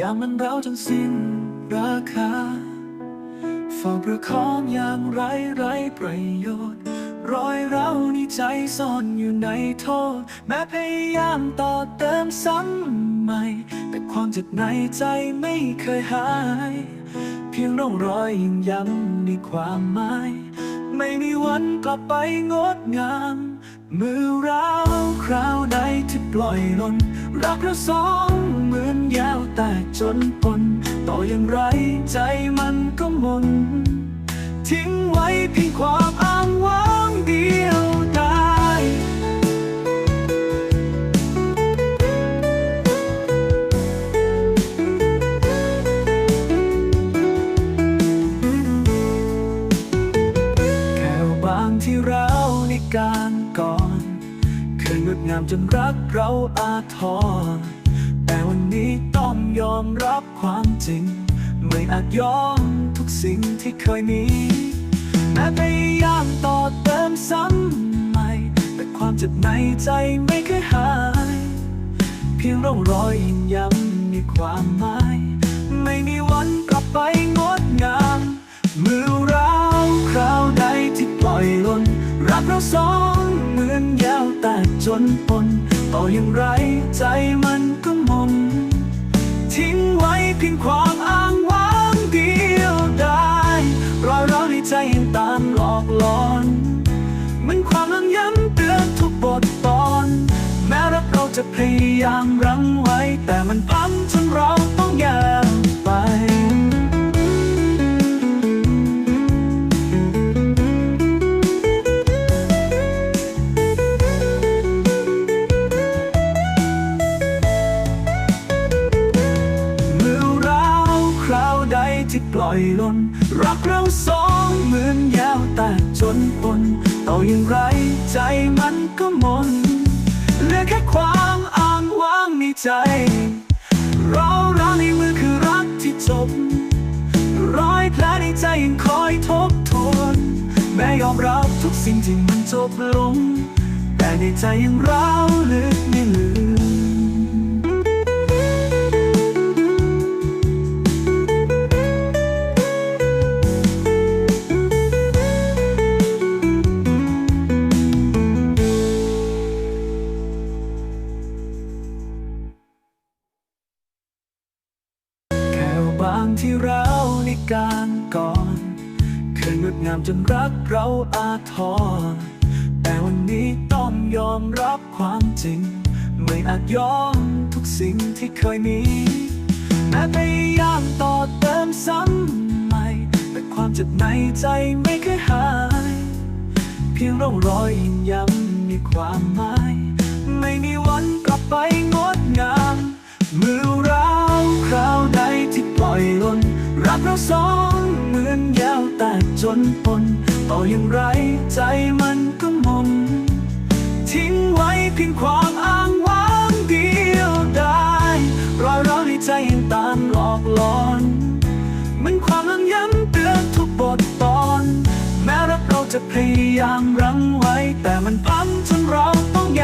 ยามมันเราจนสิ้นราคาเฝ้าประคองอย่างไร้ไร้ประโยชน์ รอยเราวในใจซ่อนอยู่ในโทษ แม้พยายามต่อเติมซ้ำใหม่ แต่ความเจ็บในใจไม่เคยหาย เพียงร่องรอยยิ่งย้ำในความหมาย ไม่มีวันกลับไปงดงาม มือเราคราวใดที่ปล่อยหล่นรักเราสอง มือนยาวแต่จนปนต่ออย่างไรใจมันก็หมน ทิ้งไว้เพียงความอ้างว้างเดียวดายแค่บางที่เราในการก่อน เคยงดงามจนรักเราอาทร นี้ต้องยอมรับความจริง ไม่อาจยอมทุกสิ่งที่เคยมีแม้พยายามต่อเติมซ้ำใหม่แต่ความเจ็บในใจไม่เคยหาย เพียงร่องรอยยิ่งย้ำมีความหมาย ไม่มีวันกลับไปงดงาม มือเราคราวใดที่ปล่อยหล่นรักเราสองเหมือนยาวแต่จนปนต่ออย่างไรใจมันก็ จะพยายามรั้งไว้ แต่มันปั๊มจนเราต้องแยกไปมือเราคราวใดที่ปล่อยหล่นรักเราสองเหมือนยาวแต่จนปนต่ออย่างไรใจมันก็มน เหลือแค่ความอ้างว้างในใจ เราเราในมือคือรักที่จบ รอยแผลในใจยังคอยทบทวน แม้ยอมรับทุกสิ่งที่มันจบลง แต่ในใจยังร้าวลึก ที่เราในการก่อนเคยงดงามจนรักเราอาทรแต่วันนี้ต้องยอมรับความจริง ไม่อาจยอมทุกสิ่งที่เคยมีแม้พยายามต่อเติมซ้ำใหม่แต่ความเจ็บในใจไม่เคยหาย เพียงร่องรอยยิ่งย้ำมีความหมาย ไม่มีวันกลับไปงดงามมือ สองเหมือนยาวแต่จนปนต่ออย่างไรใจมันก็หมนทิ้งไว้เพียงความอ้างว้างเดียวได้รอยร้าวในใจยังตามหลอกหลอนเหมันความลังย้ำเตือนทุกบทตอน แม้รักเราจะพยายามรั้งไว้ แต่มันพังจนเราต้องแย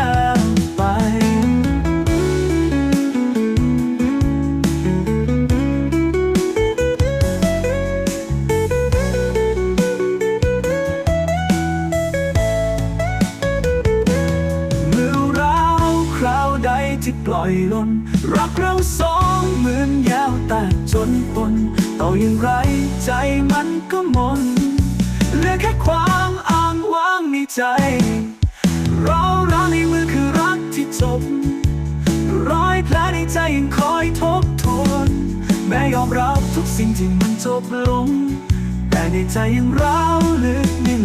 ที่ปล่อยล่นรักเราสองเหมือนยาวแต่จนปนต่ออย่างไรใจมันก็หมนเหลือแค่ความอ้างว้างในใจ เราเราในมือคือรักที่จบ รอยแผลในใจยังคอยทบทวนแม้ยอมรับทุกสิ่งที่มันจบลง แต่ในใจยังร้าวลึกไม่ลืม